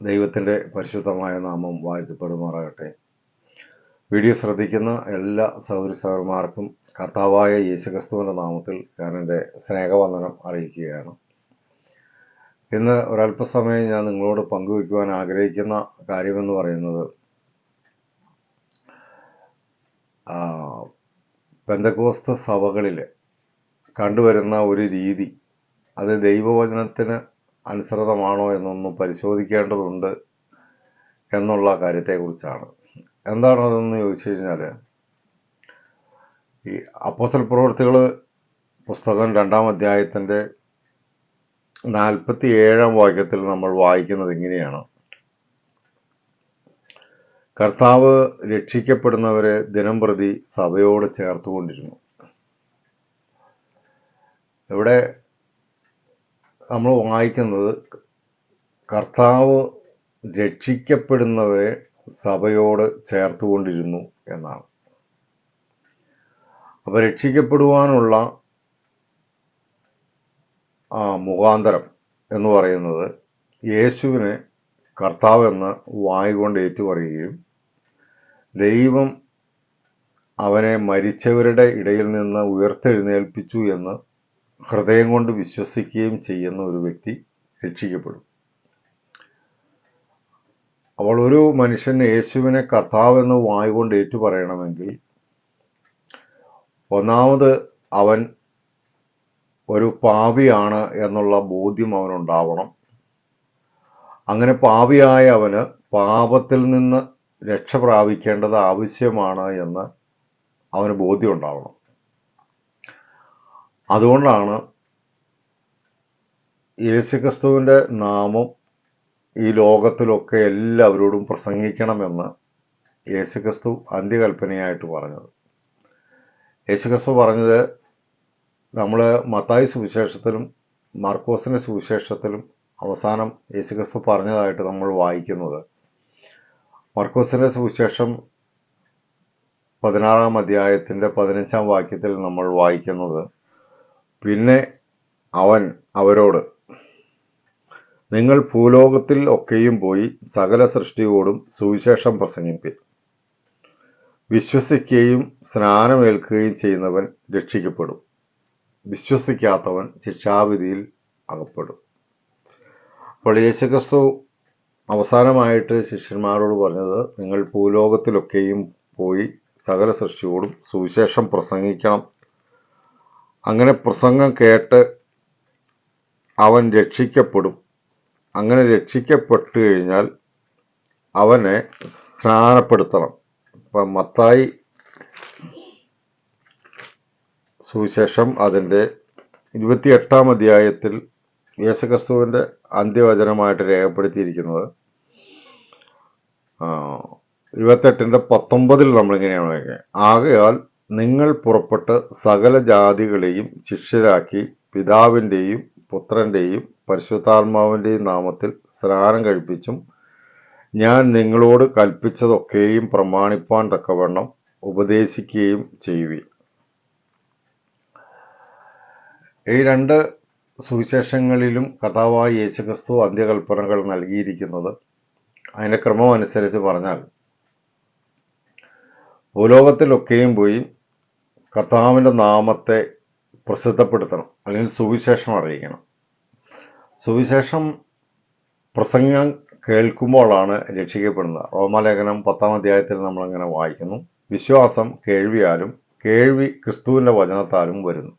ദൈവത്തിന്റെ പരിശുദ്ധമായ നാമം വാഴ്ത്തപ്പെടുമാറാകട്ടെ. വീഡിയോ ശ്രദ്ധിക്കുന്ന എല്ലാ സൗര സൗരന്മാർക്കും കർത്താവായ യേശുക്രിസ്തുവിന്റെ നാമത്തിൽ ഞാൻ എന്റെ സ്നേഹവന്ദനം അറിയിക്കുകയാണ്. ഇന്ന് ഒരല്പസമയം ഞാൻ നിങ്ങളോട് പങ്കുവയ്ക്കുവാൻ ആഗ്രഹിക്കുന്ന കാര്യമെന്ന് പറയുന്നത് ആ, പെന്തക്കോസ്ത് സഭകളിൽ കണ്ടുവരുന്ന ഒരു രീതി അത് ദൈവവചനത്തിന് അനുസൃതമാണോ എന്നൊന്നും പരിശോധിക്കേണ്ടതുണ്ട് എന്നുള്ള കാര്യത്തെക്കുറിച്ചാണ്. എന്താണ് അതെന്ന് ചോദിച്ചു കഴിഞ്ഞാൽ ഈ അപ്പോസൽ പ്രവൃത്തികൾ പുസ്തകം രണ്ടാം അധ്യായത്തിന്റെ നാൽപ്പത്തി ഏഴാം വാക്യത്തിൽ നമ്മൾ വായിക്കുന്നത് ഇങ്ങനെയാണ്. കർത്താവ് രക്ഷിക്കപ്പെടുന്നവരെ ദിനം പ്രതി സഭയോട് ചേർത്തുകൊണ്ടിരുന്നു. ഇവിടെ നമ്മൾ വായിക്കുന്നത് കർത്താവ് രക്ഷിക്കപ്പെടുന്നവരെ സഭയോട് ചേർത്തുകൊണ്ടിരുന്നു എന്നാണ്. അപ്പോൾ രക്ഷിക്കപ്പെടുവാനുള്ള ആ മുഖാന്തരം എന്ന് പറയുന്നത് യേശുവിനെ കർത്താവ് എന്ന് വായുകൊണ്ട് ഏറ്റുപറയുകയും ദൈവം അവനെ മരിച്ചവരുടെ ഇടയിൽ നിന്ന് ഉയർത്തെഴുന്നേൽപ്പിച്ചു എന്ന് ഹൃദയം കൊണ്ട് വിശ്വസിക്കുകയും ചെയ്യുന്ന ഒരു വ്യക്തി രക്ഷിക്കപ്പെടും. അവൾ ഒരു മനുഷ്യൻ യേശുവിനെ കർത്താവെന്ന് വായുകൊണ്ട് ഏറ്റുപറയണമെങ്കിൽ ഒന്നാമത് അവൻ ഒരു പാപിയാണ് എന്നുള്ള ബോധ്യം അവനുണ്ടാവണം. അങ്ങനെ പാപിയായ അവന് പാപത്തിൽ നിന്ന് രക്ഷ പ്രാപിക്കേണ്ടത് ആവശ്യമാണ് എന്ന് അവന് ബോധ്യം ഉണ്ടാവണം. അതുകൊണ്ടാണ് യേശുക്രിസ്തുവിന്റെ നാമം ഈ ലോകത്തിലൊക്കെ എല്ലാവരോടും പ്രസംഗിക്കണമെന്ന് യേശുക്രിസ്തു അന്ത്യകൽപ്പനയായിട്ട് പറഞ്ഞത്. യേശുക്രിസ്തു പറഞ്ഞത് നമ്മൾ മത്തായി സുവിശേഷത്തിലും മാർക്കോസിന്റെ സുവിശേഷത്തിലും അവസാനം യേശുക്രിസ്തു പറഞ്ഞതായിട്ട് നമ്മൾ വായിക്കുന്നത്. മർക്കോസിന്റെ സുവിശേഷം പതിനാറാം അധ്യായത്തിന്റെ പതിനഞ്ചാം വാക്യത്തിൽ നമ്മൾ വായിക്കുന്നത് പിന്നെ അവൻ അവരോട് നിങ്ങൾ ഭൂലോകത്തിൽ ഒക്കെയും പോയി സകല സൃഷ്ടിയോടും സുവിശേഷം പ്രസംഗിപ്പിൻ. വിശ്വസിക്കുകയും സ്നാനമേൽക്കുകയും ചെയ്യുന്നവൻ രക്ഷിക്കപ്പെടും. വിശ്വസിക്കാത്തവൻ ശിക്ഷാവിധിയിൽ അകപ്പെടും. അപ്പോൾ യേശുക്രിസ്തു അവസാനമായിട്ട് ശിഷ്യന്മാരോട് പറഞ്ഞത് നിങ്ങൾ ഭൂലോകത്തിലൊക്കെയും പോയി സകല സൃഷ്ടിയോടും സുവിശേഷം പ്രസംഗിക്കണം. അങ്ങനെ പ്രസംഗം കേട്ട് അവൻ രക്ഷിക്കപ്പെടും അങ്ങനെ രക്ഷിക്കപ്പെട്ടു കഴിഞ്ഞാൽ അവനെ സ്നാനപ്പെടുത്തണം ഇപ്പം മത്തായി സുവിശേഷം അതിന്റെ ഇരുപത്തിയെട്ടാം അധ്യായത്തിൽ യേശുക്രിസ്തുവിന്റെ അന്ത്യവചനമായിട്ട് രേഖപ്പെടുത്തിയിരിക്കുന്നത് ഇരുപത്തെട്ടിന്റെ പത്തൊമ്പതിൽ നമ്മളിങ്ങനെയാണ്. ആകയാൽ നിങ്ങൾ പുറപ്പെട്ട് സകല ജാതികളെയും ശിഷ്യരാക്കി പിതാവിന്റെയും പുത്രന്റെയും പരിശുദ്ധാത്മാവിന്റെയും നാമത്തിൽ സ്നാനം കഴിപ്പിച്ചും ഞാൻ നിങ്ങളോട് കൽപ്പിച്ചതൊക്കെയും പ്രമാണിപ്പാൻ തക്കവണ്ണം ഉപദേശിക്കുകയും ചെയ്യുവി ഈ രണ്ട് സുവിശേഷങ്ങളിലും കഥാവായ യേശുക്രിസ്തു അന്ത്യകൽപ്പനകൾ നൽകിയിരിക്കുന്നത് അതിന്റെ ക്രമം അനുസരിച്ച് പറഞ്ഞാൽ ഭൂലോകത്തിലൊക്കെയും പോയി കർത്താവിന്റെ നാമത്തെ പ്രസിദ്ധപ്പെടുത്തണം അല്ലെങ്കിൽ സുവിശേഷം അറിയിക്കണം. സുവിശേഷം പ്രസംഗം കേൾക്കുമ്പോഴാണ് രക്ഷിക്കപ്പെടുന്നത്. റോമാലേഖനം പത്താം അധ്യായത്തിൽ നമ്മളങ്ങനെ വായിക്കുന്നു. വിശ്വാസം കേൾവിയാലും കേൾവി ക്രിസ്തുവിന്റെ വചനത്താലും വരുന്നു.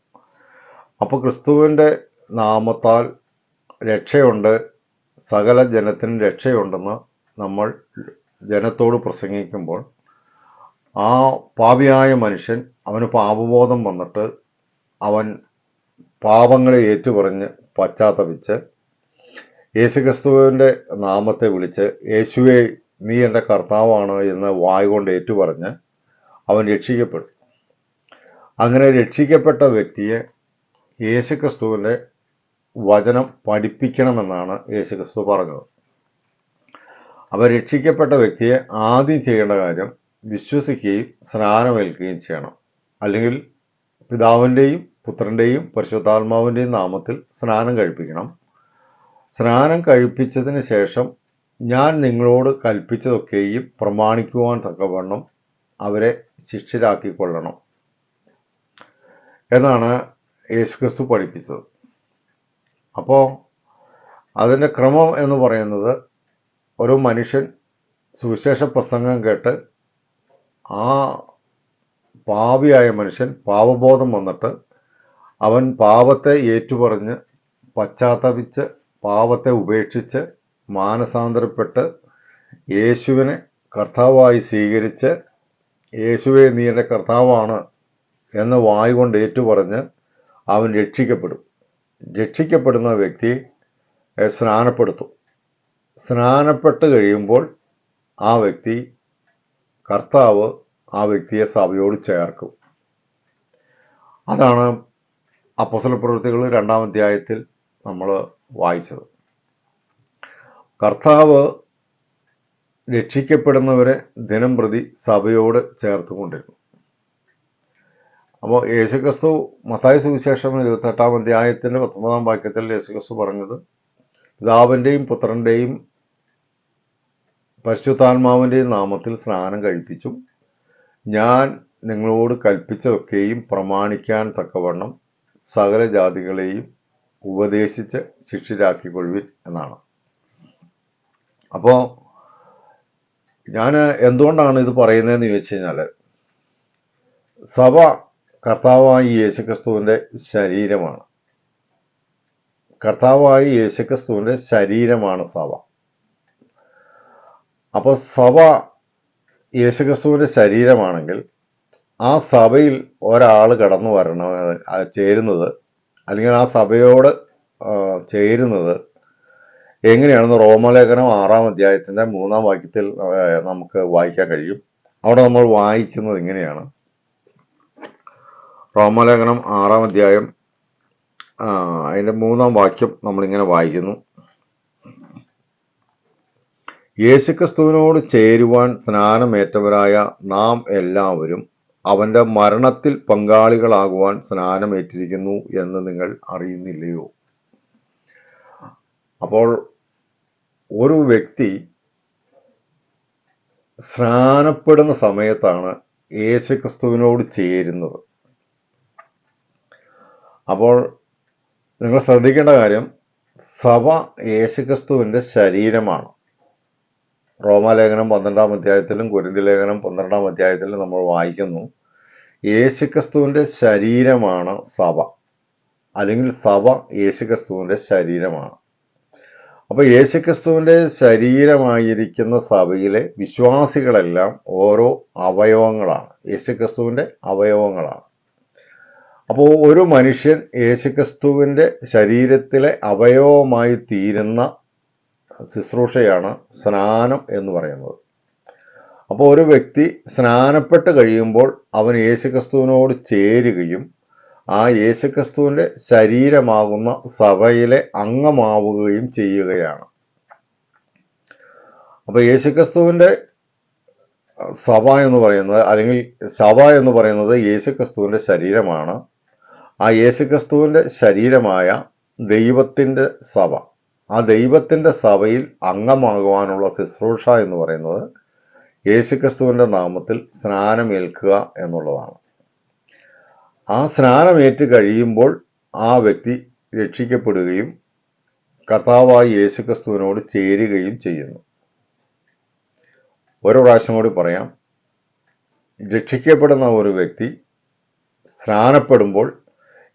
അപ്പോൾ ക്രിസ്തുവിന്റെ നാമത്താൽ രക്ഷയുണ്ട് സകല ജനത്തിന് രക്ഷയുണ്ടെന്ന് നമ്മൾ ജനത്തോട് പ്രസംഗിക്കുമ്പോൾ ആ പാപിയായ മനുഷ്യൻ അവന് പാപബോധം വന്നിട്ട് അവൻ പാപങ്ങളെ ഏറ്റുപറഞ്ഞ് പശ്ചാത്തപിച്ച് യേശുക്രിസ്തുവിന്റെ നാമത്തെ വിളിച്ച് യേശുവെ നീ എന്റെ കർത്താവാണ് എന്ന് വായുകൊണ്ട് ഏറ്റുപറഞ്ഞ് അവൻ രക്ഷിക്കപ്പെടും. അങ്ങനെ രക്ഷിക്കപ്പെട്ട വ്യക്തിയെ യേശുക്രിസ്തുവിന്റെ വചനം പഠിപ്പിക്കണമെന്നാണ് യേശുക്രിസ്തു പറഞ്ഞത്. അപ്പോൾ രക്ഷിക്കപ്പെട്ട വ്യക്തിയെ ആദ്യം ചെയ്യേണ്ട കാര്യം വിശ്വസിക്കുകയും സ്നാനമേൽക്കുകയും ചെയ്യണം. അല്ലെങ്കിൽ പിതാവിന്റെയും പുത്രന്റെയും പരിശുദ്ധാത്മാവിന്റെയും നാമത്തിൽ സ്നാനം കഴിപ്പിക്കണം. സ്നാനം കഴിപ്പിച്ചതിന് ശേഷം ഞാൻ നിങ്ങളോട് കൽപ്പിച്ചതൊക്കെയും പ്രമാണിക്കുവാൻ തക്കവണ്ണം അവരെ ശിഷ്യരാക്കിക്കൊള്ളണം. എന്നാണ് യേശുക്രിസ്തു പഠിപ്പിച്ചത്. അപ്പോൾ അതിന്റെ ക്രമം എന്ന് പറയുന്നത് ഒരു മനുഷ്യൻ സുവിശേഷ പ്രസംഗം കേട്ട് ആ പാപിയായ മനുഷ്യൻ പാവബോധം വന്നിട്ട് അവൻ പാവത്തെ ഏറ്റുപറഞ്ഞ് പശ്ചാത്തപിച്ച് പാവത്തെ ഉപേക്ഷിച്ച് മാനസാന്തരപ്പെട്ട് യേശുവിനെ കർത്താവായി സ്വീകരിച്ച് യേശുവെ നീ എന്റെ കർത്താവാണ് എന്ന് വായുകൊണ്ട് ഏറ്റുപറഞ്ഞ് അവൻ രക്ഷിക്കപ്പെടും. രക്ഷിക്കപ്പെടുന്ന വ്യക്തി സ്നാനപ്പെടുത്തും. സ്നാനപ്പെട്ട് കഴിയുമ്പോൾ ആ വ്യക്തി കർത്താവ് ആ വ്യക്തിയെ സഭയോട് ചേർക്കും. അതാണ് അപ്പസല പ്രവൃത്തികൾ രണ്ടാം അധ്യായത്തിൽ നമ്മൾ വായിച്ചത്. കർത്താവ് രക്ഷിക്കപ്പെടുന്നവരെ ദിനം പ്രതി സഭയോട് ചേർത്തുകൊണ്ടിരുന്നു. അപ്പോൾ യേശുക്രിസ്തു മത്തായ സുവിശേഷം ഇരുപത്തെട്ടാം അധ്യായത്തിന്റെ പത്തൊമ്പതാം വാക്യത്തിൽ യേശുക്രിസ്തു പറഞ്ഞത് പിതാവിന്റെയും പുത്രന്റെയും പരിശുദ്ധാത്മാവിന്റെയും നാമത്തിൽ സ്നാനം കഴിപ്പിച്ചും ഞാൻ നിങ്ങളോട് കൽപ്പിച്ചതൊക്കെയും പ്രമാണിക്കാൻ തക്കവണ്ണം സകല ജാതികളെയും ഉപദേശിച്ച് ശിക്ഷിരാക്കിക്കൊള്ളുവിൻ എന്നാണ്. അപ്പോൾ ഞാൻ എന്തുകൊണ്ടാണ് ഇത് പറയുന്നതെന്ന് ചോദിച്ചു കഴിഞ്ഞാൽ സഭ കർത്താവായി യേശുക്രിസ്തുവിന്റെ ശരീരമാണ്. കർത്താവായി യേശുക്രിസ്തുവിന്റെ ശരീരമാണ് സഭ. അപ്പോൾ സഭ യേശുക്രിസ്തുവിന്റെ ശരീരമാണെങ്കിൽ ആ സഭയിൽ ഒരാൾ കടന്നു വരണം ചേരുന്നത് അല്ലെങ്കിൽ ആ സഭയോട് ചേരുന്നത് എങ്ങനെയാണെന്ന് റോമലേഖനം ആറാം അധ്യായത്തിന്റെ മൂന്നാം വാക്യത്തിൽ നമുക്ക് വായിക്കാൻ കഴിയും. അവിടെ നമ്മൾ വായിക്കുന്നത് ഇങ്ങനെയാണ്. റോമലേഖനം ആറാം അധ്യായം അതിന്റെ മൂന്നാം വാക്യം നമ്മളിങ്ങനെ വായിക്കുന്നു. യേശുക്രിസ്തുവിനോട് ചേരുവാൻ സ്നാനമേറ്റവരായ നാം എല്ലാവരും അവന്റെ മരണത്തിൽ പങ്കാളികളാകുവാൻ സ്നാനമേറ്റിരിക്കുന്നു എന്ന് നിങ്ങൾ അറിയുന്നില്ലയോ? അപ്പോൾ ഒരു വ്യക്തി സ്നാനപ്പെടുന്ന സമയത്താണ് യേശുക്രിസ്തുവിനോട് ചേരുന്നത്. അപ്പോൾ നിങ്ങൾ ശ്രദ്ധിക്കേണ്ട കാര്യം സഭ യേശുക്രിസ്തുവിന്റെ ശരീരമാണ്. റോമാലേഖനം പന്ത്രണ്ടാം അധ്യായത്തിലും കുരിന്തി ലേഖനം പന്ത്രണ്ടാം അധ്യായത്തിലും നമ്മൾ വായിക്കുന്നു. യേശുക്രിസ്തുവിന്റെ ശരീരമാണ് സഭ. അല്ലെങ്കിൽ സഭ യേശുക്രിസ്തുവിന്റെ ശരീരമാണ്. അപ്പോൾ യേശുക്രിസ്തുവിന്റെ ശരീരമായിരിക്കുന്ന സഭയിലെ വിശ്വാസികളെല്ലാം ഓരോ അവയവങ്ങളാണ്. യേശുക്രിസ്തുവിന്റെ അവയവങ്ങളാണ്. അപ്പോൾ ഒരു മനുഷ്യൻ യേശുക്രിസ്തുവിന്റെ ശരീരത്തിലെ അവയവമായി തീരുന്ന ശുശ്രൂഷയാണ് സ്നാനം എന്ന് പറയുന്നത്. അപ്പോൾ ഒരു വ്യക്തി സ്നാനപ്പെട്ട് കഴിയുമ്പോൾ അവൻ യേശുക്രിസ്തുവിനോട് ചേരുകയും ആ യേശുക്രിസ്തുവിന്റെ ശരീരമാകുന്ന സഭയിലെ അംഗമാവുകയും ചെയ്യുകയാണ്. അപ്പോൾ യേശുക്രിസ്തുവിന്റെ സഭ എന്ന് പറയുന്നത് അല്ലെങ്കിൽ സഭ എന്ന് പറയുന്നത് യേശുക്രിസ്തുവിന്റെ ശരീരമാണ്. ആ യേശുക്രിസ്തുവിന്റെ ശരീരമായ ദൈവത്തിന്റെ സഭ. ആ ദൈവത്തിന്റെ സഭയിൽ അംഗമാകുവാനുള്ള ശുശ്രൂഷ എന്ന് പറയുന്നത് യേശുക്രിസ്തുവിന്റെ നാമത്തിൽ സ്നാനമേൽക്കുക എന്നുള്ളതാണ്. ആ സ്നാനമേറ്റ് കഴിയുമ്പോൾ ആ വ്യക്തി രക്ഷിക്കപ്പെടുകയും കർത്താവായി യേശുക്രിസ്തുവിനോട് ചേരുകയും ചെയ്യുന്നു. ഒരു പ്രാവശ്യം കൂടി പറയാം. രക്ഷിക്കപ്പെടുന്ന ഒരു വ്യക്തി സ്നാനപ്പെടുമ്പോൾ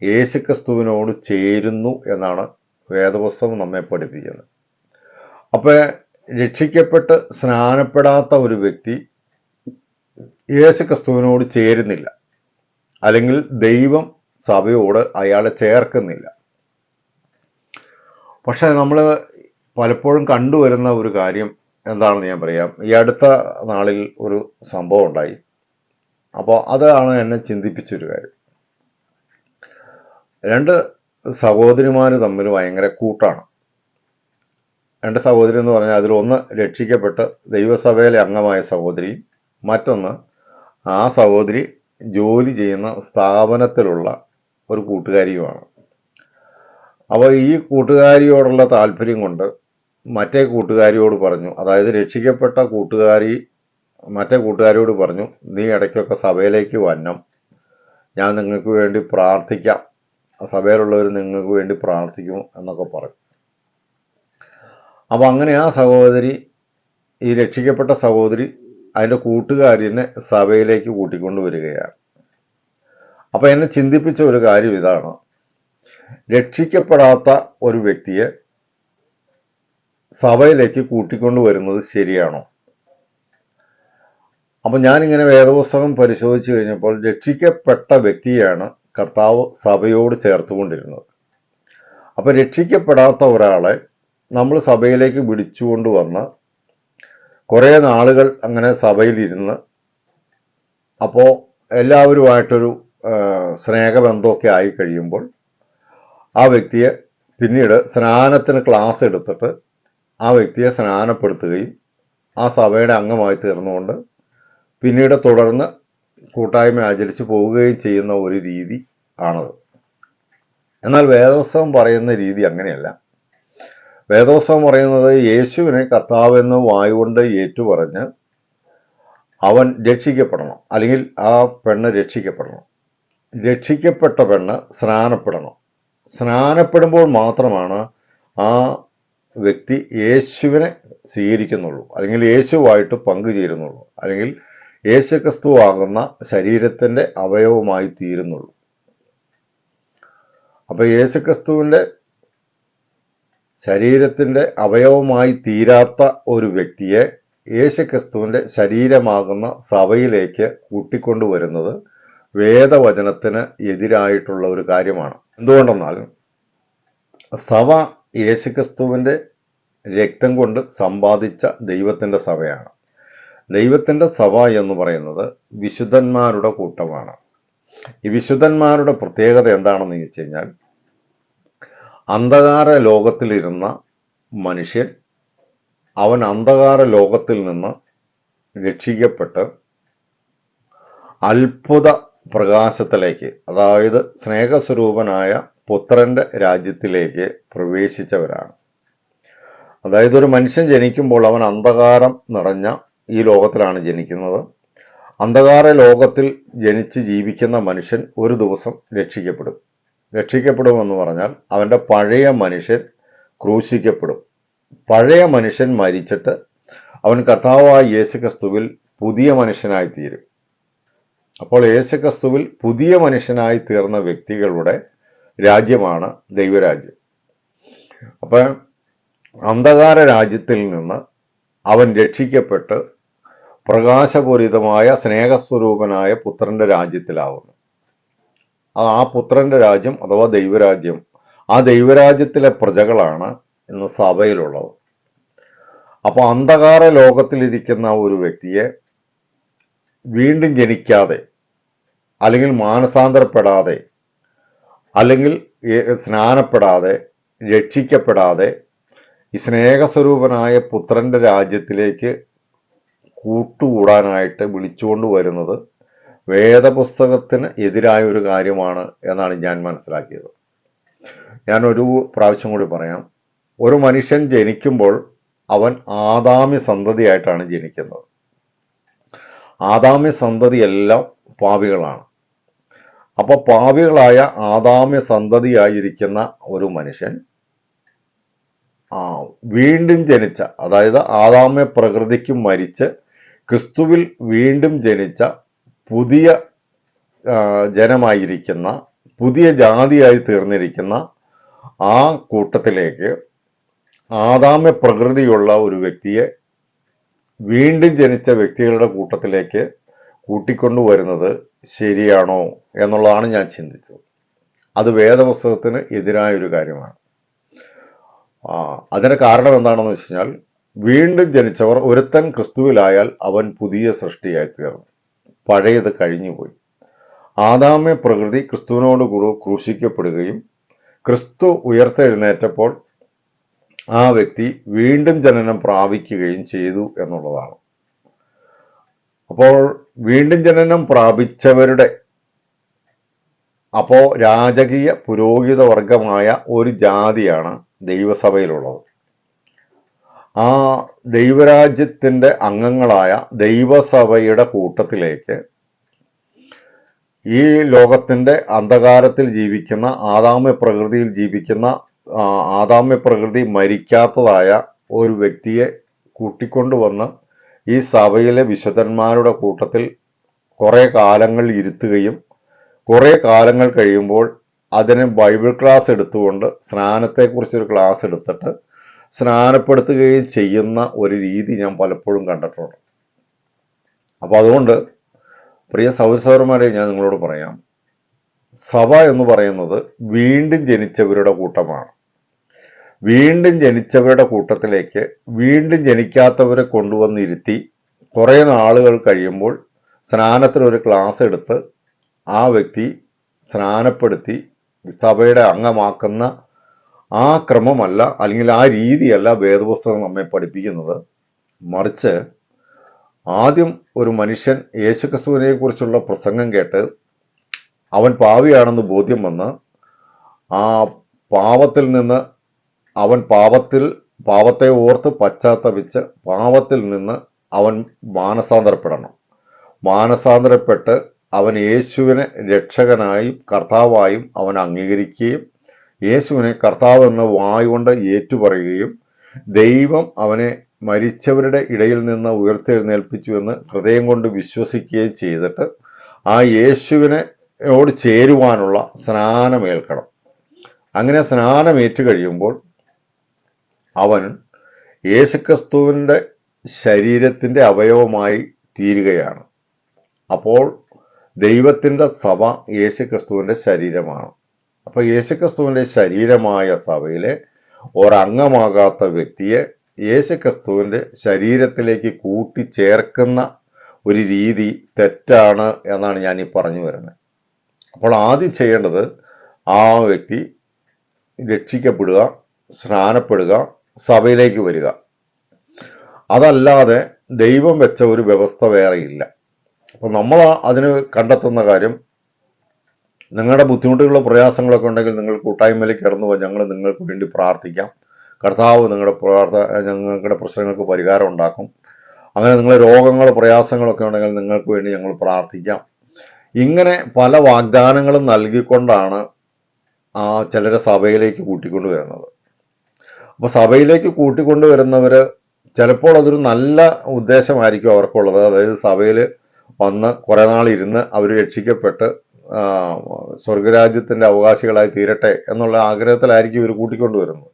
യേശുക്രിസ്തുവിനോട് ചേരുന്നു എന്നാണ് വേദപുസ്തകം നമ്മെ പഠിപ്പിക്കുന്നത് അപ്പോൾ രക്ഷിക്കപ്പെട്ട് സ്നാനപ്പെടാത്ത ഒരു വ്യക്തി യേശു ക്രിസ്തുവിനോട് ചേരുന്നില്ല. അല്ലെങ്കിൽ ദൈവം സഭയോട് അയാളെ ചേർക്കുന്നില്ല. പക്ഷെ നമ്മൾ പലപ്പോഴും കണ്ടുവരുന്ന ഒരു കാര്യം എന്താണെന്ന് ഞാൻ പറയാം. ഈ അടുത്ത നാളിൽ ഒരു സംഭവം ഉണ്ടായി. അപ്പോൾ അതാണ് എന്നെ ചിന്തിപ്പിച്ചൊരു കാര്യം. രണ്ട് സഹോദരിമാർ തമ്മിൽ ഭയങ്കര കൂട്ടാണ്. രണ്ട് സഹോദരി എന്ന് പറഞ്ഞാൽ അതിലൊന്ന് രക്ഷിക്കപ്പെട്ട് ദൈവസഭയിലെ അംഗമായ സഹോദരി മറ്റൊന്ന് ആ സഹോദരി ജോലി ചെയ്യുന്ന സ്ഥാപനത്തിലുള്ള ഒരു കൂട്ടുകാരിയുമാണ്. അപ്പോൾ ഈ കൂട്ടുകാരിയോടുള്ള താല്പര്യം കൊണ്ട് മറ്റേ കൂട്ടുകാരിയോട് പറഞ്ഞു അതായത് രക്ഷിക്കപ്പെട്ട കൂട്ടുകാരി മറ്റേ കൂട്ടുകാരിയോട് പറഞ്ഞു നീ ഇടയ്ക്കൊക്കെ സഭയിലേക്ക് വന്നം ഞാൻ നിങ്ങൾക്ക് വേണ്ടി പ്രാർത്ഥിക്കാം. ആ സഭയിലുള്ളവർ നിങ്ങൾക്ക് വേണ്ടി പ്രാർത്ഥിക്കും എന്നൊക്കെ പറയും. അപ്പോൾ അങ്ങനെ ആ സഹോദരി ഈ രക്ഷിക്കപ്പെട്ട സഹോദരി അതിന്റെ കൂട്ടുകാരിനെ സഭയിലേക്ക് കൂട്ടിക്കൊണ്ട് വരികയാണ്. അപ്പോൾ എന്നെ ചിന്തിപ്പിച്ച ഒരു കാര്യം ഇതാണ്. രക്ഷിക്കപ്പെടാത്ത ഒരു വ്യക്തിയെ സഭയിലേക്ക് കൂട്ടിക്കൊണ്ട് വരുന്നത് ശരിയാണോ? അപ്പം ഞാനിങ്ങനെ വേദപുസ്തകം പരിശോധിച്ച് കഴിഞ്ഞപ്പോൾ രക്ഷിക്കപ്പെട്ട വ്യക്തിയാണ് കർത്താവ് സഭയോട് ചേർത്തുകൊണ്ടിരുന്നത്. അപ്പം രക്ഷിക്കപ്പെടാത്ത ഒരാളെ നമ്മൾ സഭയിലേക്ക് വിളിച്ചുകൊണ്ട് വന്ന് കുറേ നാളുകൾ അങ്ങനെ സഭയിലിരുന്ന് അപ്പോൾ എല്ലാവരുമായിട്ടൊരു സ്നേഹബന്ധമൊക്കെ ആയി കഴിയുമ്പോൾ ആ വ്യക്തിയെ പിന്നീട് സ്നാനത്തിന് ക്ലാസ് എടുത്തിട്ട് ആ വ്യക്തിയെ സ്നാനപ്പെടുത്തുകയും ആ സഭയുടെ അംഗമായി തീർന്നുകൊണ്ട് പിന്നീട് തുടർന്ന് കൂട്ടായ്മ ആചരിച്ച് പോവുകയും ചെയ്യുന്ന ഒരു രീതി ആണത്. എന്നാൽ വേദോത്സവം പറയുന്ന രീതി അങ്ങനെയല്ല. വേദോത്സവം പറയുന്നത് യേശുവിനെ കർത്താവെന്ന് വായുകൊണ്ട് ഏറ്റുപറഞ്ഞ് അവൻ രക്ഷിക്കപ്പെടണം. അല്ലെങ്കിൽ ആ പെണ്ണ് രക്ഷിക്കപ്പെടണം. രക്ഷിക്കപ്പെട്ട പെണ്ണ് സ്നാനപ്പെടണം. സ്നാനപ്പെടുമ്പോൾ മാത്രമാണ് ആ വ്യക്തി യേശുവിനെ സ്വീകരിക്കുന്നുള്ളൂ. അല്ലെങ്കിൽ യേശുവായിട്ട് പങ്കുചേരുന്നുള്ളൂ. അല്ലെങ്കിൽ യേശുക്രിസ്തു ആകുന്ന ശരീരത്തിന്റെ അവയവമായി തീരുന്നുള്ളൂ. അപ്പോൾ യേശുക്രിസ്തുവിന്റെ ശരീരത്തിന്റെ അവയവമായി തീരാത്ത ഒരു വ്യക്തിയെ യേശുക്രിസ്തുവിന്റെ ശരീരമാകുന്ന സഭയിലേക്ക് കൂട്ടിക്കൊണ്ടുവരുന്നത് വേദവചനത്തിന് എതിരായിട്ടുള്ള ഒരു കാര്യമാണ്. എന്തുകൊണ്ടെന്നാൽ സഭ യേശുക്രിസ്തുവിന്റെ രക്തം കൊണ്ട് സമ്പാദിച്ച ദൈവത്തിന്റെ സഭയാണ്. ദൈവത്തിന്റെ സഭ എന്ന് പറയുന്നത് വിശുദ്ധന്മാരുടെ കൂട്ടമാണ്. ഈ വിശുദ്ധന്മാരുടെ പ്രത്യേകത എന്താണെന്ന് ചോദിച്ചു കഴിഞ്ഞാൽ അന്ധകാര ലോകത്തിലിരുന്ന മനുഷ്യൻ അവൻ അന്ധകാര ലോകത്തിൽ നിന്ന് രക്ഷിക്കപ്പെട്ട് അത്ഭുത പ്രകാശത്തിലേക്ക് അതായത് സ്നേഹസ്വരൂപനായ പുത്രന്റെ രാജ്യത്തിലേക്ക് പ്രവേശിച്ചവരാണ്. അതായത് ഒരു മനുഷ്യൻ ജനിക്കുമ്പോൾ അവൻ അന്ധകാരം നിറഞ്ഞ ഈ ലോകത്തിലാണ് ജനിക്കുന്നത്. അന്ധകാര ലോകത്തിൽ ജനിച്ച് ജീവിക്കുന്ന മനുഷ്യൻ ഒരു ദിവസം രക്ഷിക്കപ്പെടും. രക്ഷിക്കപ്പെടുമെന്ന് പറഞ്ഞാൽ അവന്റെ പഴയ മനുഷ്യൻ ക്രൂശിക്കപ്പെടും. പഴയ മനുഷ്യൻ മരിച്ചിട്ട് അവൻ കർത്താവായ യേശുക്രിസ്തുവിൽ പുതിയ മനുഷ്യനായി തീരും അപ്പോൾ യേശുക്രിസ്തുവിൽ പുതിയ മനുഷ്യനായി തീർന്ന വ്യക്തികളുടെ രാജ്യമാണ് ദൈവരാജ്യം. അപ്പം അന്ധകാര രാജ്യത്തിൽ നിന്ന് അവൻ രക്ഷിക്കപ്പെട്ട് പ്രകാശപൂരിതമായ സ്നേഹസ്വരൂപനായ പുത്രന്റെ രാജ്യത്തിലാവുന്നു. ആ പുത്രന്റെ രാജ്യം അഥവാ ദൈവരാജ്യം ആ ദൈവരാജ്യത്തിലെ പ്രജകളാണ് ഇന്ന് സഭയിലുള്ളത്. അപ്പോൾ അന്ധകാര ലോകത്തിലിരിക്കുന്ന ഒരു വ്യക്തിയെ വീണ്ടും ജനിക്കാതെ അല്ലെങ്കിൽ മാനസാന്തരപ്പെടാതെ അല്ലെങ്കിൽ സ്നാനപ്പെടാതെ രക്ഷിക്കപ്പെടാതെ ഈ സ്നേഹസ്വരൂപനായ പുത്രന്റെ രാജ്യത്തിലേക്ക് കൂട്ടുകൂടാനായിട്ട് വിളിച്ചുകൊണ്ട് വരുന്നത് വേദപുസ്തകത്തിന് എതിരായ ഒരു കാര്യമാണ് എന്നാണ് ഞാൻ മനസ്സിലാക്കിയത്. ഞാൻ ഒരു പ്രാവശ്യം കൂടി പറയാം. ഒരു മനുഷ്യൻ ജനിക്കുമ്പോൾ അവൻ ആദാമ്യ സന്തതിയായിട്ടാണ് ജനിക്കുന്നത്. ആദാമ്യ സന്തതിയെല്ലാം പാപികളാണ്. അപ്പോൾ പാപികളായ ആദാമ്യ സന്തതിയായിരിക്കുന്ന ഒരു മനുഷ്യൻ വീണ്ടും ജനിച്ച അതായത് ആദാമ്യ പ്രകൃതിക്ക് മരിച്ച് ക്രിസ്തുവിൽ വീണ്ടും ജനിച്ച പുതിയ ജനമായിരിക്കുന്ന പുതിയ ജാതിയായി തീർന്നിരിക്കുന്ന ആ കൂട്ടത്തിലേക്ക് ആദാമ്യ പ്രകൃതിയുള്ള ഒരു വ്യക്തിയെ വീണ്ടും ജനിച്ച വ്യക്തികളുടെ കൂട്ടത്തിലേക്ക് കൂട്ടിക്കൊണ്ടുവരുന്നത് ശരിയാണോ എന്നുള്ളതാണ് ഞാൻ ചിന്തിച്ചത്. അത് വേദപുസ്തകത്തിന് എതിരായ ഒരു കാര്യമാണ്. അതിന് കാരണം എന്താണെന്ന് വെച്ച് കഴിഞ്ഞാൽ വീണ്ടും ജനിച്ചവർ ഒരുത്തൻ ക്രിസ്തുവിലായാൽ അവൻ പുതിയ സൃഷ്ടിയായി തീർന്നു പഴയത് കഴിഞ്ഞുപോയി. ആദാമ്യ പ്രകൃതി ക്രിസ്തുവിനോട് കൂടെ ക്രൂശിക്കപ്പെടുകയും ക്രിസ്തു ഉയർത്തെഴുന്നേറ്റപ്പോൾ ആ വ്യക്തി വീണ്ടും ജനനം പ്രാപിക്കുകയും ചെയ്തു എന്നുള്ളതാണ്. അപ്പോൾ വീണ്ടും ജനനം പ്രാപിച്ചവരുടെ അപ്പോ രാജകീയ പുരോഹിത വർഗമായ ഒരു ജാതിയാണ് ദൈവസഭയിലുള്ളത്. ആ ദൈവരാജ്യത്തിന്റെ അംഗങ്ങളായ ദൈവസഭയുടെ കൂട്ടത്തിലേക്ക് ഈ ലോകത്തിന്റെ അന്ധകാരത്തിൽ ജീവിക്കുന്ന ആദാമ്യ പ്രകൃതിയിൽ ജീവിക്കുന്ന ആദാമ്യ പ്രകൃതി മരിക്കാത്തതായ ഒരു വ്യക്തിയെ കൂട്ടിക്കൊണ്ടുവന്ന് ഈ സഭയിലെ വിശുദ്ധന്മാരുടെ കൂട്ടത്തിൽ കുറേ കാലങ്ങൾ ഇരുത്തുകയും കുറേ കാലങ്ങൾ കഴിയുമ്പോൾ അതിന് ബൈബിൾ ക്ലാസ് എടുത്തുകൊണ്ട് സ്നാനത്തെക്കുറിച്ചൊരു ക്ലാസ് എടുത്തിട്ട് സ്നാനപ്പെടുത്തുകയും ചെയ്യുന്ന ഒരു രീതി ഞാൻ പലപ്പോഴും കണ്ടിട്ടുണ്ട്. അപ്പോൾ അതുകൊണ്ട് പ്രിയ സൗരസൗരന്മാരെ ഞാൻ നിങ്ങളോട് പറയാം. സഭ എന്ന് പറയുന്നത് വീണ്ടും ജനിച്ചവരുടെ കൂട്ടമാണ്. വീണ്ടും ജനിച്ചവരുടെ കൂട്ടത്തിലേക്ക് വീണ്ടും ജനിക്കാത്തവരെ കൊണ്ടുവന്നിരുത്തി കുറേ നാളുകൾ കഴിയുമ്പോൾ സ്നാനത്തിനൊരു ക്ലാസ് എടുത്ത് ആ വ്യക്തി സ്നാനപ്പെടുത്തി സഭയുടെ അംഗമാക്കുന്ന ആ ക്രമമല്ല അല്ലെങ്കിൽ ആ രീതിയല്ല വേദപുസ്തകം നമ്മെ പഠിപ്പിക്കുന്നത്. മറിച്ച് ആദ്യം ഒരു മനുഷ്യൻ യേശുക്രിസ്തുവിനെ കുറിച്ചുള്ള പ്രസംഗം കേട്ട് അവൻ പാവിയാണെന്ന് ബോധ്യം വന്ന് ആ പാവത്തിൽ നിന്ന് അവൻ പാവത്തിൽ പാപത്തെ ഓർത്ത് പശ്ചാത്തപിച്ച് പാവത്തിൽ നിന്ന് അവൻ മാനസാന്തരപ്പെടണം. മാനസാന്തരപ്പെട്ട് അവൻ യേശുവിനെ രക്ഷകനായും കർത്താവായും അവൻ അംഗീകരിക്കുകയും യേശുവിനെ കർത്താവ് എന്ന വായുകൊണ്ട് ഏറ്റുപറയുകയും ദൈവം അവനെ മരിച്ചവരുടെ ഇടയിൽ നിന്ന് ഉയർത്തെഴുന്നേൽപ്പിച്ചു എന്ന് ഹൃദയം കൊണ്ട് വിശ്വസിക്കുകയും ചെയ്തിട്ട് ആ യേശുവിനെ യോട് ചേരുവാനുള്ള സ്നാനമേൽക്കണം. അങ്ങനെ സ്നാനമേറ്റ് കഴിയുമ്പോൾ അവൻ യേശുക്രിസ്തുവിന്റെ ശരീരത്തിന്റെ അവയവമായി തീരുകയാണ്. അപ്പോൾ ദൈവത്തിന്റെ സഭ യേശുക്രിസ്തുവിന്റെ ശരീരമാണ്. അപ്പോൾ യേശുക്രിസ്തുവിന്റെ ശരീരമായ സഭയിലെ ഒരംഗമാകാത്ത വ്യക്തിയെ യേശുക്രിസ്തുവിന്റെ ശരീരത്തിലേക്ക് കൂട്ടിച്ചേർക്കുന്ന ഒരു രീതി തെറ്റാണ് എന്നാണ് ഞാൻ ഈ പറഞ്ഞു വരുന്നത്. അപ്പോൾ ആദ്യം ചെയ്യേണ്ടത് ആ വ്യക്തി രക്ഷിക്കപ്പെടുക സ്നാനപ്പെടുക സഭയിലേക്ക് വരിക. അതല്ലാതെ ദൈവം വെച്ച ഒരു വ്യവസ്ഥ വേറെയില്ല അപ്പോൾ നമ്മൾ അതിന് കണ്ടെത്തുന്ന കാര്യം നിങ്ങളുടെ ബുദ്ധിമുട്ടുകളോ പ്രയാസങ്ങളൊക്കെ ഉണ്ടെങ്കിൽ നിങ്ങൾ കൂട്ടായ്മയിലേക്ക് കടന്നു പോകാൻ ഞങ്ങൾ നിങ്ങൾക്ക് വേണ്ടി പ്രാർത്ഥിക്കാം. കർത്താവ് നിങ്ങളുടെ പ്രാർത്ഥ ഞങ്ങളുടെ പ്രശ്നങ്ങൾക്ക് പരിഹാരം ഉണ്ടാക്കും. അങ്ങനെ നിങ്ങളെ രോഗങ്ങളോ പ്രയാസങ്ങളൊക്കെ ഉണ്ടെങ്കിൽ നിങ്ങൾക്ക് വേണ്ടി ഞങ്ങൾ പ്രാർത്ഥിക്കാം. ഇങ്ങനെ പല വാഗ്ദാനങ്ങളും നൽകിക്കൊണ്ടാണ് ആ ചിലരെ സഭയിലേക്ക് കൂട്ടിക്കൊണ്ടു വരുന്നത്. അപ്പോൾ സഭയിലേക്ക് കൂട്ടിക്കൊണ്ടു വരുന്നവർ ചിലപ്പോൾ അതൊരു നല്ല ഉദ്ദേശമായിരിക്കും അവർക്കുള്ളത്. അതായത് സഭയിൽ വന്ന് കുറേ നാൾ ഇരുന്ന് അവർ രക്ഷിക്കപ്പെട്ട് സ്വർഗരാജ്യത്തിന്റെ അവകാശികളായി തീരട്ടെ എന്നുള്ള ആഗ്രഹത്തിലായിരിക്കും ഇവർ കൂട്ടിക്കൊണ്ടുവരുന്നത്.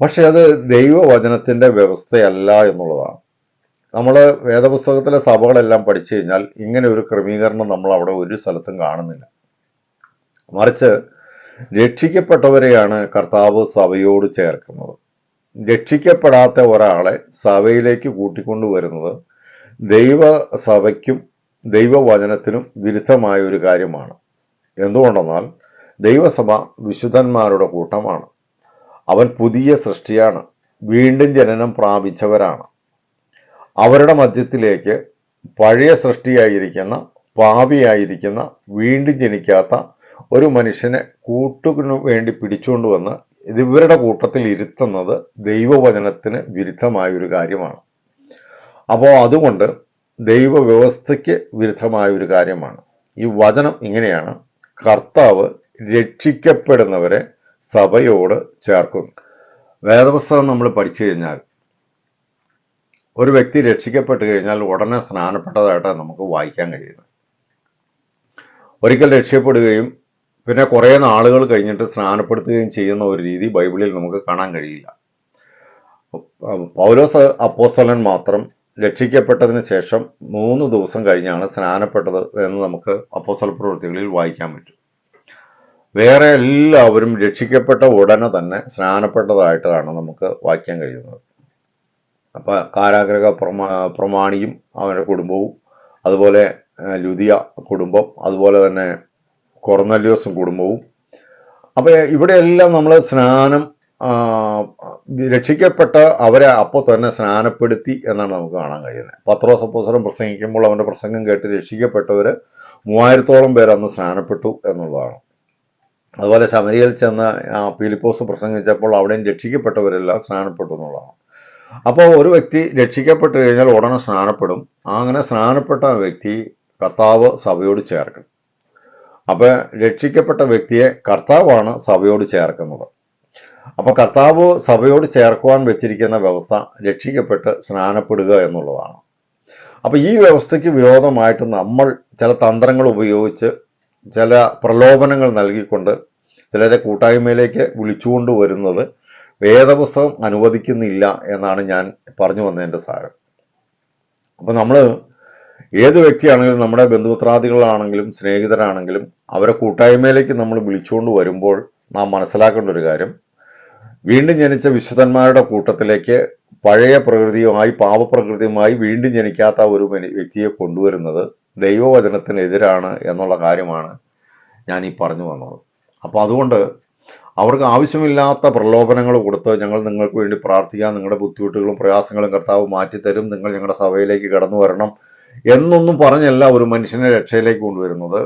പക്ഷെ അത് ദൈവവചനത്തിന്റെ വ്യവസ്ഥയല്ല എന്നുള്ളതാണ്. നമ്മൾ വേദപുസ്തകത്തിലെ സഭകളെല്ലാം പഠിച്ചു കഴിഞ്ഞാൽ ഇങ്ങനെ ഒരു ക്രമീകരണം നമ്മൾ അവിടെ ഒരു സ്ഥലത്തും കാണുന്നില്ല. മറിച്ച് രക്ഷിക്കപ്പെട്ടവരെയാണ് കർത്താവ് സഭയോട് ചേർക്കുന്നത്. രക്ഷിക്കപ്പെടാത്ത ഒരാളെ സഭയിലേക്ക് കൂട്ടിക്കൊണ്ടുവരുന്നത് ദൈവസഭയ്ക്കും ദൈവവചനത്തിനും വിരുദ്ധമായ ഒരു കാര്യമാണ്. എന്തുകൊണ്ടെന്നാൽ ദൈവസഭ വിശുദ്ധന്മാരുടെ കൂട്ടമാണ്. അവൻ പുതിയ സൃഷ്ടിയാണ്. വീണ്ടും ജനനം പ്രാപിച്ചവരാണ്. അവരുടെ മധ്യത്തിലേക്ക് പഴയ സൃഷ്ടിയായിരിക്കുന്ന പാപിയായിരിക്കുന്ന വീണ്ടും ജനിക്കാത്ത ഒരു മനുഷ്യനെ കൂട്ടിനു വേണ്ടി പിടിച്ചുകൊണ്ടുവന്ന് ഇവരുടെ കൂട്ടത്തിൽ ഇരുത്തുന്നത് ദൈവവചനത്തിന് വിരുദ്ധമായ ഒരു കാര്യമാണ്. അപ്പോൾ അതുകൊണ്ട് ദൈവവ്യവസ്ഥയ്ക്ക് വിരുദ്ധമായ ഒരു കാര്യമാണ്. ഈ വചനം ഇങ്ങനെയാണ്. കർത്താവ് രക്ഷിക്കപ്പെടുന്നവരെ സഭയോട് ചേർക്കുന്നു. വേദപുസ്തകം നമ്മൾ പഠിച്ചു കഴിഞ്ഞാൽ ഒരു വ്യക്തി രക്ഷിക്കപ്പെട്ടു കഴിഞ്ഞാൽ ഉടനെ സ്നാനപ്പെട്ടതായിട്ടാണ് നമുക്ക് വായിക്കാൻ കഴിയുന്നത്. ഒരിക്കൽ രക്ഷപ്പെടുകയും പിന്നെ കുറേ നാളുകൾ കഴിഞ്ഞിട്ട് സ്നാനപ്പെടുത്തുകയും ചെയ്യുന്ന ഒരു രീതി ബൈബിളിൽ നമുക്ക് കാണാൻ കഴിയില്ല. പൗലോസ് അപ്പോസ്തലൻ മാത്രം രക്ഷിക്കപ്പെട്ടതിന് ശേഷം മൂന്ന് ദിവസം കഴിഞ്ഞാണ് സ്നാനപ്പെട്ടത് എന്ന് നമുക്ക് അപ്പോസൽ പ്രവൃത്തികളിൽ വായിക്കാൻ പറ്റും. വേറെ എല്ലാവരും രക്ഷിക്കപ്പെട്ട ഉടനെ തന്നെ സ്നാനപ്പെട്ടതായിട്ടാണ് നമുക്ക് വായിക്കാൻ കഴിയുന്നത്. അപ്പൊ കാരാഗ്രഹ പ്രമാ പ്രമാണിയും അവരുടെ കുടുംബവും അതുപോലെ ലുതിയ കുടുംബം അതുപോലെ തന്നെ കൊറനല്യോസും കുടുംബവും. അപ്പൊ ഇവിടെയെല്ലാം നമ്മൾ സ്നാനം രക്ഷിക്കപ്പെട്ട അവരെ അപ്പോൾ തന്നെ സ്നാനപ്പെടുത്തി എന്നാണ് നമുക്ക് കാണാൻ കഴിയുന്നത്. പത്രോസ് അപ്പോസ്തലൻ പ്രസംഗിക്കുമ്പോൾ അവന്റെ പ്രസംഗം കേട്ട് രക്ഷിക്കപ്പെട്ടവർ മൂവായിരത്തോളം പേർ അന്ന് സ്നാനപ്പെട്ടു എന്നുള്ളതാണ്. അതുപോലെ ശമരിയിൽ ചെന്ന് ഫിലിപ്പോസ് പ്രസംഗിച്ചപ്പോൾ അവിടെയും രക്ഷിക്കപ്പെട്ടവരെല്ലാം സ്നാനപ്പെട്ടു എന്നുള്ളതാണ്. അപ്പോൾ ഒരു വ്യക്തി രക്ഷിക്കപ്പെട്ട് കഴിഞ്ഞാൽ ഉടനെ സ്നാനപ്പെടും. അങ്ങനെ സ്നാനപ്പെട്ട വ്യക്തി കർത്താവ് സഭയോട് ചേർക്കും. അപ്പോൾ രക്ഷിക്കപ്പെട്ട വ്യക്തിയെ കർത്താവാണ് സഭയോട് ചേർക്കുന്നത്. അപ്പോൾ കർത്താവ് സഭയോട് ചേർക്കുവാൻ വെച്ചിരിക്കുന്ന വ്യവസ്ഥ രക്ഷിക്കപ്പെട്ട് സ്നാനപ്പെടുക എന്നുള്ളതാണ്. അപ്പോൾ ഈ വ്യവസ്ഥയ്ക്ക് വിരോധമായിട്ട് നമ്മൾ ചില തന്ത്രങ്ങൾ ഉപയോഗിച്ച് ചില പ്രലോഭനങ്ങൾ നൽകിക്കൊണ്ട് ചിലരെ കൂട്ടായ്മയിലേക്ക് വിളിച്ചുകൊണ്ട് വരുന്നത് വേദപുസ്തകം അനുവദിക്കുന്നില്ല എന്നാണ് ഞാൻ പറഞ്ഞു വന്നതിന്റെ സാരം. അപ്പോൾ നമ്മൾ ഏത് വ്യക്തിയാണെങ്കിലും നമ്മുടെ ബന്ധുമിത്രാദികളാണെങ്കിലും സ്നേഹിതരാണെങ്കിലും അവരെ കൂട്ടായ്മയിലേക്ക് നമ്മൾ വിളിച്ചുകൊണ്ട് വരുമ്പോൾ നാം മനസ്സിലാക്കേണ്ട ഒരു കാര്യം വീണ്ടും ജനിച്ച വിശുദ്ധന്മാരുടെ കൂട്ടത്തിലേക്ക് പഴയ പ്രകൃതിയുമായി പാപപ്രകൃതിയുമായി വീണ്ടും ജനിക്കാത്ത ഒരു വ്യക്തിയെ കൊണ്ടുവരുന്നത് ദൈവവചനത്തിനെതിരാണ് എന്നുള്ള കാര്യമാണ് ഞാൻ ഈ പറഞ്ഞു വന്നത്. അപ്പോൾ അതുകൊണ്ട് അവർക്ക് ആവശ്യമില്ലാത്ത പ്രലോഭനങ്ങൾ കൊടുത്ത് ഞങ്ങൾ നിങ്ങൾക്ക് വേണ്ടി പ്രാർത്ഥിക്കാം നിങ്ങളുടെ ബുദ്ധിമുട്ടുകളും പ്രയാസങ്ങളും കർത്താവ് മാറ്റിത്തരും നിങ്ങൾ ഞങ്ങളുടെ സഭയിലേക്ക് കടന്നു വരണം എന്നൊന്നും പറഞ്ഞല്ല ഒരു മനുഷ്യനെ രക്ഷയിലേക്ക് കൊണ്ടുവരുന്നത്.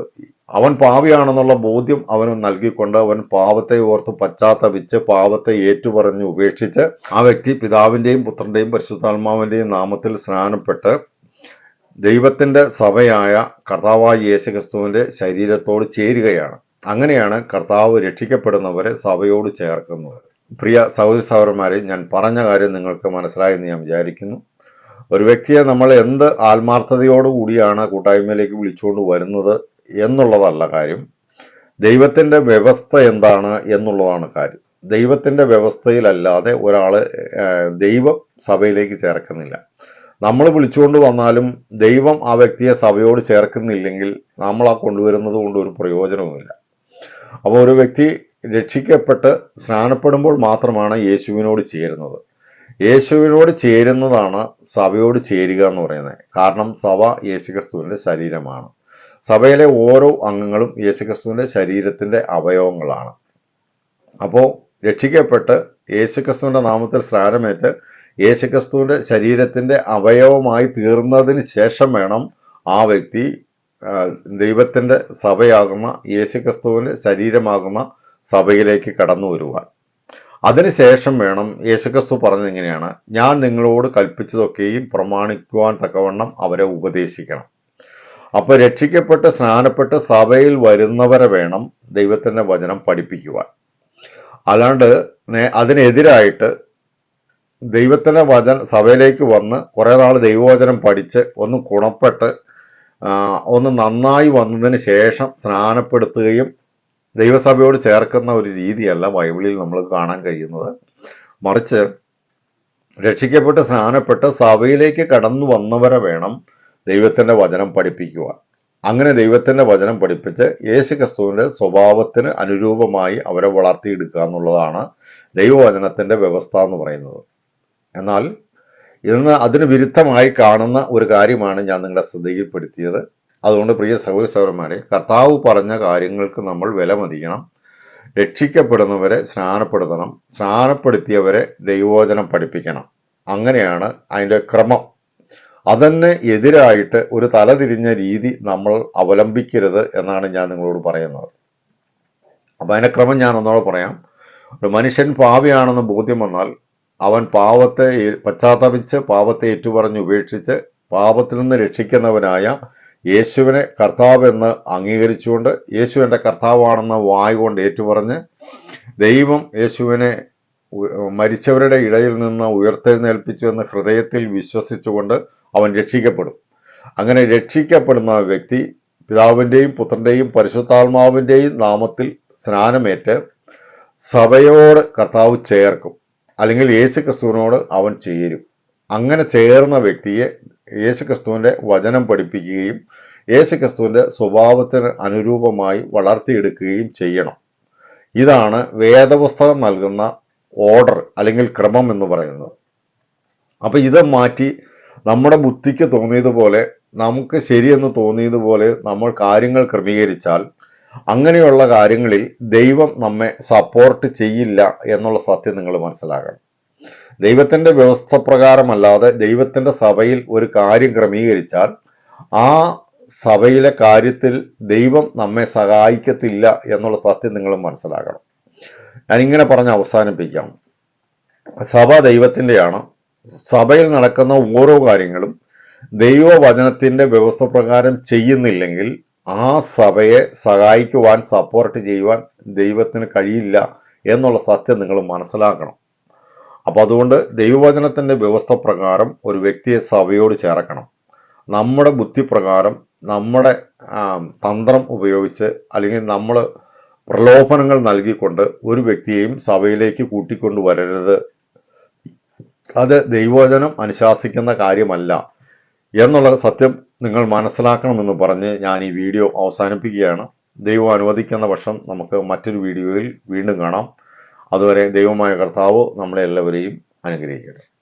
അവൻ പാപിയാണെന്നുള്ള ബോധ്യം അവന് നൽകിക്കൊണ്ട് അവൻ പാവത്തെ ഓർത്ത് പശ്ചാത്തപിച്ച് പാവത്തെ ഏറ്റുപറഞ്ഞ് ഉപേക്ഷിച്ച് ആ വ്യക്തി പിതാവിന്റെയും പുത്രന്റെയും പരിശുദ്ധാത്മാവിന്റെയും നാമത്തിൽ സ്നാനപ്പെട്ട് ദൈവത്തിന്റെ സഭയായ കർത്താവായ യേശുക്രിസ്തുവിന്റെ ശരീരത്തോട് ചേരുകയാണ്. അങ്ങനെയാണ് കർത്താവ് രക്ഷിക്കപ്പെടുന്നവരെ സഭയോട് ചേർക്കുന്നത്. പ്രിയ സഹോദരി സഹോദരന്മാരെ ഞാൻ പറഞ്ഞ കാര്യം നിങ്ങൾക്ക് മനസ്സിലായെന്ന് ഞാൻ വിചാരിക്കുന്നു. ഒരു വ്യക്തിയെ നമ്മൾ എന്ത് ആത്മാർത്ഥതയോടുകൂടിയാണ് കൂട്ടായ്മയിലേക്ക് വിളിച്ചുകൊണ്ട് വരുന്നത്? എന്നുള്ളതല്ല കാര്യം. ദൈവത്തിന്റെ വ്യവസ്ഥ എന്താണ് എന്നുള്ളതാണ് കാര്യം. ദൈവത്തിന്റെ വ്യവസ്ഥയിലല്ലാതെ ഒരാൾ ദൈവം സഭയിലേക്ക് ചേർക്കുന്നില്ല. നമ്മൾ വിളിച്ചുകൊണ്ട് വന്നാലും ദൈവം ആ വ്യക്തിയെ സഭയോട് ചേർക്കുന്നില്ലെങ്കിൽ നമ്മൾ ആ കൊണ്ടുവരുന്നത് കൊണ്ട് ഒരു പ്രയോജനവുമില്ല. അപ്പോൾ ഒരു വ്യക്തി രക്ഷിക്കപ്പെട്ട് സ്നാനപ്പെടുമ്പോൾ മാത്രമാണ് യേശുവിനോട് ചേരുന്നത്. യേശുവിനോട് ചേരുന്നതാണ് സഭയോട് ചേരുക എന്ന് പറയുന്നത്. കാരണം സഭ യേശുക്രിസ്തുവിന്റെ ശരീരമാണ്. സഭയിലെ ഓരോ അംഗങ്ങളും യേശുക്രിസ്തുവിന്റെ ശരീരത്തിന്റെ അവയവങ്ങളാണ്. അപ്പോൾ രക്ഷിക്കപ്പെട്ട് യേശുക്രിസ്തുവിന്റെ നാമത്തിൽ സ്നാനമേറ്റ് യേശുക്രിസ്തുവിന്റെ ശരീരത്തിന്റെ അവയവമായി തീർന്നതിന് ശേഷം വേണം ആ വ്യക്തി ദൈവത്തിന്റെ സഭയാകുന്ന യേശുക്രിസ്തുവിന്റെ ശരീരമാകുന്ന സഭയിലേക്ക് കടന്നു വരുവാൻ. അതിനുശേഷം വേണം യേശുക്രിസ്തു പറഞ്ഞെങ്ങനെയാണ് ഞാൻ നിങ്ങളോട് കൽപ്പിച്ചതൊക്കെയും പ്രമാണിക്കുവാൻ തക്കവണ്ണം അവരെ ഉപദേശിക്കണം. അപ്പൊ രക്ഷിക്കപ്പെട്ട് സ്നാനപ്പെട്ട് സഭയിൽ വരുന്നവരെ വേണം ദൈവത്തിന്റെ വചനം പഠിപ്പിക്കുവാൻ. അല്ലാണ്ട് അതിനെതിരായിട്ട് ദൈവത്തിന്റെ വചന സഭയിലേക്ക് വന്ന് കുറെ നാൾ ദൈവവചനം പഠിച്ച് ഒന്ന് കുണപ്പെട്ട് ഒന്ന് നന്നായി വന്നതിന് ശേഷം സ്നാനപ്പെടുത്തുകയും ദൈവസഭയോട് ചേർക്കുന്ന ഒരു രീതിയല്ല ബൈബിളിൽ നമ്മൾ കാണാൻ കഴിയുന്നത്. മറിച്ച് രക്ഷിക്കപ്പെട്ട് സ്നാനപ്പെട്ട് സഭയിലേക്ക് കടന്നു വന്നവരെ വേണം ദൈവത്തിന്റെ വചനം പഠിപ്പിക്കുക അങ്ങനെ ദൈവത്തിന്റെ വചനം പഠിപ്പിച്ച് യേശു ക്രിസ്തുവിന്റെ സ്വഭാവത്തിന് അനുരൂപമായി അവരെ വളർത്തിയെടുക്കുക എന്നുള്ളതാണ് ദൈവവചനത്തിന്റെ വ്യവസ്ഥ എന്ന് പറയുന്നത്. എന്നാൽ ഇന്ന് അതിന് വിരുദ്ധമായി കാണുന്ന ഒരു കാര്യമാണ് ഞാൻ നിങ്ങളുടെ ശ്രദ്ധയിൽപ്പെടുത്തിയത്. അതുകൊണ്ട് പ്രിയ സഹോദര സഹോദരന്മാരെ കർത്താവ് പറഞ്ഞ കാര്യങ്ങൾക്ക് നമ്മൾ വില മതിക്കണം. രക്ഷിക്കപ്പെടുന്നവരെ സ്നാനപ്പെടുത്തണം. സ്നാനപ്പെടുത്തിയവരെ ദൈവവചനം പഠിപ്പിക്കണം. അങ്ങനെയാണ് അതിന്റെ ക്രമം. അതിന് എതിരായിട്ട് ഒരു തലതിരിഞ്ഞ രീതി നമ്മൾ അവലംബിക്കരുത് എന്നാണ് ഞാൻ നിങ്ങളോട് പറയുന്നത്. അപ്പം അതിന്റെ ക്രമം ഞാൻ ഒന്നോടെ പറയാം. ഒരു മനുഷ്യൻ പാവിയാണെന്ന് ബോധ്യം വന്നാൽ അവൻ പാവത്തെ പശ്ചാത്തപിച്ച് പാവത്തെ ഏറ്റുപറഞ്ഞ് ഉപേക്ഷിച്ച് പാപത്തിൽ നിന്ന് രക്ഷിക്കുന്നവനായ യേശുവിനെ കർത്താവെന്ന് അംഗീകരിച്ചുകൊണ്ട് യേശു എന്റെ കർത്താവാണെന്ന് വായുകൊണ്ട് ഏറ്റുപറഞ്ഞ് ദൈവം യേശുവിനെ മരിച്ചവരുടെ ഇടയിൽ നിന്ന് ഉയർത്തെഴുന്നേൽപ്പിച്ചു എന്ന് ഹൃദയത്തിൽ വിശ്വസിച്ചുകൊണ്ട് അവൻ രക്ഷിക്കപ്പെടും. അങ്ങനെ രക്ഷിക്കപ്പെടുന്ന വ്യക്തി പിതാവിന്റെയും പുത്രന്റെയും പരിശുദ്ധാത്മാവിന്റെയും നാമത്തിൽ സ്നാനമേറ്റ് സഭയോട് കർത്താവ് ചേർക്കും. അല്ലെങ്കിൽ യേശു ക്രിസ്തുവിനോട് അവൻ ചേരും. അങ്ങനെ ചേർന്ന വ്യക്തിയെ യേശു ക്രിസ്തുവിന്റെ വചനം പഠിപ്പിക്കുകയും യേശു ക്രിസ്തുവിന്റെ സ്വഭാവത്തിന് അനുരൂപമായി വളർത്തിയെടുക്കുകയും ചെയ്യണം. ഇതാണ് വേദപുസ്തകം നൽകുന്ന ഓർഡർ അല്ലെങ്കിൽ ക്രമം എന്ന് പറയുന്നത്. അപ്പോൾ ഇത് മാറ്റി നമ്മുടെ ബുദ്ധിക്ക് തോന്നിയതുപോലെ നമുക്ക് ശരിയെന്ന് തോന്നിയതുപോലെ നമ്മൾ കാര്യങ്ങൾ ക്രമീകരിച്ചാൽ അങ്ങനെയുള്ള കാര്യങ്ങളിൽ ദൈവം നമ്മെ സപ്പോർട്ട് ചെയ്യില്ല എന്നുള്ള സത്യം നിങ്ങൾ മനസ്സിലാക്കണം ദൈവത്തിന്റെ വ്യവസ്ഥ പ്രകാരമല്ലാതെ ദൈവത്തിന്റെ സഭയിൽ ഒരു കാര്യം ക്രമീകരിച്ചാൽ ആ സഭയിലെ കാര്യത്തിൽ ദൈവം നമ്മെ സഹായിക്കത്തില്ല എന്നുള്ള സത്യം നിങ്ങൾ മനസ്സിലാക്കണം ഞാനിങ്ങനെ പറഞ്ഞ് അവസാനിപ്പിക്കാം. സഭ ദൈവത്തിന്റെയാണ് സഭയിൽ നടക്കുന്ന ഓരോ കാര്യങ്ങളും ദൈവവചനത്തിന്റെ വ്യവസ്ഥ പ്രകാരം ചെയ്യുന്നില്ലെങ്കിൽ ആ സഭയെ സഹായിക്കുവാൻ സപ്പോർട്ട് ചെയ്യുവാൻ ദൈവത്തിന് കഴിയില്ല എന്നുള്ള സത്യം നിങ്ങൾ മനസ്സിലാക്കണം. അപ്പോൾ അതുകൊണ്ട് ദൈവവചനത്തിന്റെ വ്യവസ്ഥ പ്രകാരം ഒരു വ്യക്തിയെ സഭയോട് ചേർക്കണം. നമ്മുടെ ബുദ്ധിപ്രകാരം നമ്മുടെ തന്ത്രം ഉപയോഗിച്ച് അല്ലെങ്കിൽ നമ്മൾ പ്രലോഭനങ്ങൾ നൽകിക്കൊണ്ട് ഒരു വ്യക്തിയെയും സഭയിലേക്ക് കൂട്ടിക്കൊണ്ടുവരരുത് അത് ദൈവവചനം അനുശാസിക്കുന്ന കാര്യമല്ല എന്നുള്ള സത്യം നിങ്ങൾ മനസ്സിലാക്കണമെന്ന് പറഞ്ഞ് ഞാൻ ഈ വീഡിയോ അവസാനിപ്പിക്കുകയാണ്. ദൈവം അനുവദിക്കുന്ന പക്ഷം നമുക്ക് മറ്റൊരു വീഡിയോയിൽ വീണ്ടും കാണാം. അതുവരെ ദൈവമായ കർത്താവ് നമ്മളെ എല്ലാവരെയും അനുഗ്രഹിക്കട്ടെ.